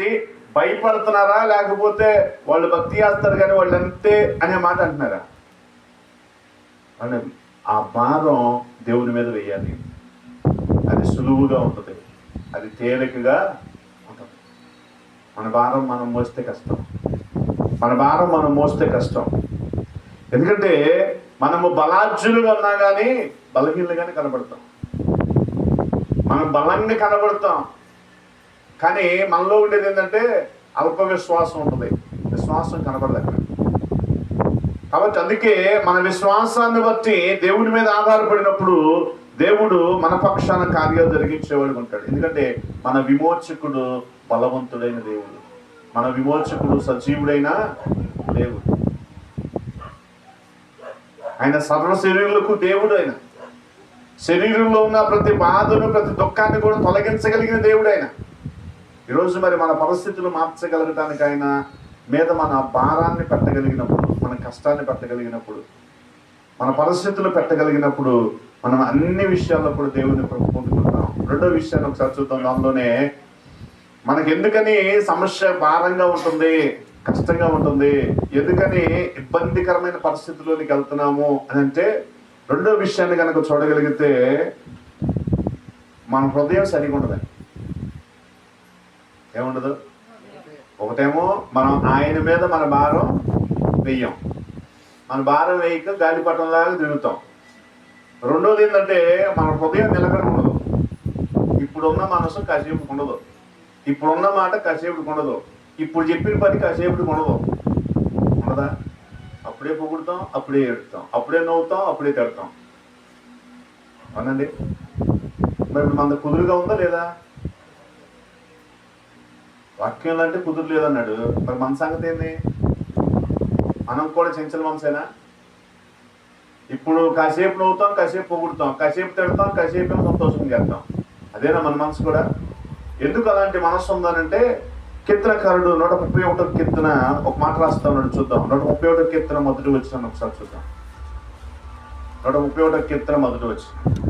గురించి భయపడుతున్నారా? లేకపోతే వాళ్ళు భక్తి చేస్తారు కానీ వాళ్ళు అంతే అనే మాట అంటున్నారా? అంటే ఆ భారం దేవుని మీద వేయాలి. అది సులువుగా ఉంటుంది. అది తేలికగా ఉంటుంది. మన భారం మనం మోస్తే కష్టం. మన భారం మనం మోస్తే కష్టం. ఎందుకంటే మనము బలార్జులుగా ఉన్నా కానీ బలహీనలుగానే కనబడతాం. మనం బలంగా కనబడతాం. కానీ మనలో ఉండేది ఏంటంటే అల్ప విశ్వాసం ఉంటుంది. విశ్వాసం కనబడలేదు కాబట్టి అందుకే మన విశ్వాసాన్ని బట్టి దేవుడి మీద ఆధారపడినప్పుడు దేవుడు మన పక్షాన కార్యాలు జరిగించేవాడు ఉంటాడు. ఎందుకంటే మన విమోచకుడు బలవంతుడైన దేవుడు. మన విమోచకుడు సజీవుడైన దేవుడు. ఆయన సర్వ శరీరులకు దేవుడు ఆయన. శరీరంలో ఉన్న ప్రతి బాధను ప్రతి దుఃఖాన్ని కూడా తొలగించగలిగిన దేవుడు ఆయన. ఈరోజు మరి మన పరిస్థితులు మార్చగలగటానికి ఆయన మీద మన భారాన్ని పెట్టగలిగినప్పుడు మన కష్టాన్ని పెట్టగలిగినప్పుడు మన పరిస్థితులు పెట్టగలిగినప్పుడు మనం అన్ని విషయాల్లో కూడా దేవుని ప్రభు పొందుకుంటాం రెండో విషయాన్ని ఒకసారి చూద్దాం. దానిలోనే మనకి ఎందుకని సమస్య భారంగా ఉంటుంది కష్టంగా ఉంటుంది ఎందుకని ఇబ్బందికరమైన పరిస్థితుల్లోనికి వెళ్తున్నాము అని అంటే రెండో విషయాన్ని కనుక చూడగలిగితే మన హృదయం సరిగా ఉండదు ఏముండదు? ఒకటేమో మనం ఆయన మీద మన భారం వెయ్యం. మన భారం వేయక గాలిపటంలాగా తిరుగుతాం. రెండోది ఏంటంటే మన హృదయం నిలకడ ఉండదు. ఇప్పుడున్న మనసు కసేపు ఉండదు. ఇప్పుడున్న మాట కాసేపుకి ఉండదు. ఇప్పుడు చెప్పిన పని కాసేపుకి ఉండదు. ఉండదా? అప్పుడే పొగుడుతాం అప్పుడే ఏడుతాం. అప్పుడే నవ్వుతాం అప్పుడే తిడతాం. అవునండి? మరి మన కుదురుగా ఉందా లేదా? వాక్యం అంటే కుదరలేదు అన్నాడు మరి మన సంగతి ఏంది? మనం కూడా చెంచల మనసేనా ఇప్పుడు కాసేపు నవ్వుతాం కాసేపు పొగుడుతాం కాసేపు తిడతాం కాసేపు సంతోషం చేస్తాం. అదేనా మన మనసు కూడా? ఎందుకు అలాంటి మనసు ఉందనంటే కీర్తనకారుడు నూట ముప్పై ఒకటో కీర్తన ఒక మాట రాస్తా ఉన్నాడు చూద్దాం. నూట ముప్పై ఒకటో కీర్తన మొదటి వచ్చిన ఒకసారి చూద్దాం. నూట ముప్పై ఒకటో కీర్తన మొదటి వచ్చిన